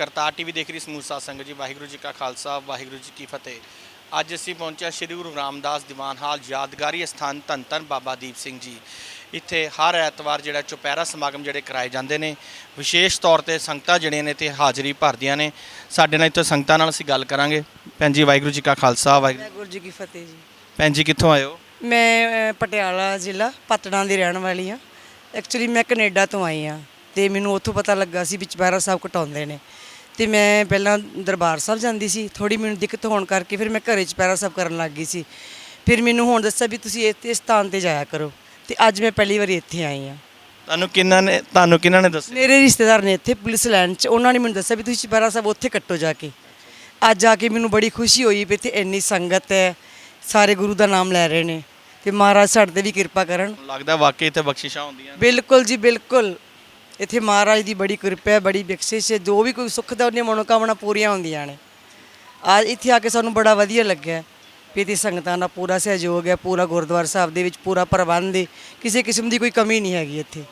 Kartar TV ਦੇਖ ਰਹੀ ਸਮੂਹ ਸਾਧ ਸੰਗਤ ਜੀ ਵਾਹਿਗੁਰੂ ਜੀ ਕਾ ਖਾਲਸਾ ਵਾਹਿਗੁਰੂ ਜੀ ਕੀ ਫਤਿਹ। ਅੱਜ ਅਸੀਂ ਪਹੁੰਚਿਆ ਸ੍ਰੀ ਗੁਰੂ ਰਾਮਦਾਸ ਦੀਵਾਨ ਹਾਲ ਯਾਦਗਾਰੀ ਸਥਾਨ ਧੰਨ ਧੰਨ ਬਾਬਾ ਦੀਪ ਸਿੰਘ ਜੀ। ਇੱਥੇ ਹਰ ਐਤਵਾਰ ਜਿਹੜਾ ਚੁਪਹਿਰਾ ਸਮਾਗਮ ਜਿਹੜੇ ਕਰਾਏ ਜਾਂਦੇ ਨੇ ਵਿਸ਼ੇਸ਼ ਤੌਰ ਤੇ ਸੰਗਤਾਂ ਜਿਹੜੀਆਂ ਨੇ ਤੇ ਹਾਜ਼ਰੀ ਭਰਦੀਆਂ ਨੇ। ਸਾਡੇ ਨਾਲ ਇੱਥੇ ਸੰਗਤਾਂ ਨਾਲ ਅਸੀਂ ਗੱਲ ਕਰਾਂਗੇ। ਭੈਣ ਜੀ ਵਾਹਿਗੁਰੂ ਜੀ ਕਾ ਖਾਲਸਾ ਵਾਹਿਗੁਰੂ ਜੀ ਕੀ ਫਤਿਹ ਜੀ। ਭੈਣ ਜੀ ਕਿੱਥੋਂ ਆਏ ਹੋ? ਮੈਂ ਅ, ਪਟਿਆਲਾ ਜ਼ਿਲ੍ਹਾ ਪਤਣਾ ਦੀ ਰਹਿਣ ਵਾਲੀ ਹਾਂ। ਐਕਚੁਅਲੀ ਮੈਂ ਕੈਨੇਡਾ ਤੋਂ ਆਈ ਹਾਂ। ਤੇ ਮੈਨੂੰ ਉੱਥੋਂ ਪਤਾ ਲੱਗਾ ਸੀ ਵੀ ਚੁਪਹਿਰਾ ਸਾਹਿਬ ਕਟਾਉਂਦੇ ਨੇ। ਤੇ ਮੈਂ ਪਹਿਲਾਂ ਦਰਬਾਰ ਸਾਹਿਬ ਜਾਂਦੀ ਸੀ ਥੋੜੀ ਮੈਨੂੰ ਦਿੱਕਤ ਹੋਣ ਕਰਕੇ ਫਿਰ ਮੈਂ ਘਰੇ ਚੁਪਹਿਰਾ ਸਾਹਿਬ ਕਰਨ ਲੱਗ ਗਈ ਸੀ। ਫਿਰ ਮੈਨੂੰ ਹੁਣ ਦੱਸਿਆ ਵੀ ਤੁਸੀਂ ਇੱਥੇ ਸਥਾਨ ਤੇ ਜਾਇਆ ਕਰੋ ਤੇ ਅੱਜ ਮੈਂ ਪਹਿਲੀ ਵਾਰੀ ਇੱਥੇ ਆਈ ਹਾਂ। ਤੁਹਾਨੂੰ ਕਿੰਨਾਂ ਨੇ ਤੁਹਾਨੂੰ ਕਿਹਨਾਂ ਨੇ ਦੱਸਿਆ? ਮੇਰੇ ਰਿਸ਼ਤੇਦਾਰ ਨੇ ਇੱਥੇ ਪੁਲਿਸ ਲਾਈਨ 'ਚ ਉਹਨਾਂ ਨੇ ਮੈਨੂੰ ਦੱਸਿਆ ਵੀ ਤੁਸੀਂ ਚੁਪਹਿਰਾ ਸਾਹਿਬ ਉੱਥੇ ਕੱਟੋ ਜਾ ਕੇ। ਅੱਜ ਆ ਕੇ ਮੈਨੂੰ ਬੜੀ ਖੁਸ਼ੀ ਹੋਈ ਵੀ ਇੱਥੇ ਇੰਨੀ ਸੰਗਤ ਹੈ ਸਾਰੇ ਗੁਰੂ ਦਾ ਨਾਮ ਲੈ ਰਹੇ ਨੇ। ਤੇ ਮਹਾਰਾਜ ਸਾਡੇ ਤੇ ਵੀ ਕਿਰਪਾ ਕਰਨ। ਲੱਗਦਾ ਵਾਕਈ ਇੱਥੇ ਬਖਸ਼ਿਸ਼ਾਂ ਹੁੰਦੀਆਂ। ਬਿਲਕੁਲ ਜੀ ਬਿਲਕੁਲ। ਇੱਥੇ ਮਹਾਰਾਜ ਦੀ ਬੜੀ ਕਿਰਪਾ ਹੈ, ਬੜੀ ਬਖਸ਼ਿਸ਼ ਹੈ। ਜੋ ਵੀ ਕੋਈ ਸੁੱਖ ਦਾ ਉਹਨੇ ਮਨੋਕਾਮਨਾ ਪੂਰੀਆਂ ਹੁੰਦੀਆਂ ਨੇ। ਆ ਇੱਥੇ ਆ ਕੇ ਸਾਨੂੰ ਬੜਾ ਵਧੀਆ ਲੱਗਿਆ। ਵੀ ਇੱਥੇ ਸੰਗਤਾਂ ਦਾ ਪੂਰਾ ਸਹਿਯੋਗ ਹੈ, ਪੂਰਾ ਗੁਰਦੁਆਰਾ ਸਾਹਿਬ ਦੇ ਵਿੱਚ ਪੂਰਾ ਪ੍ਰਬੰਧ ਹੈ। ਕਿਸੇ ਕਿਸਮ ਦੀ ਕੋਈ ਕਮੀ ਨਹੀਂ ਹੈਗੀ ਇੱਥੇ।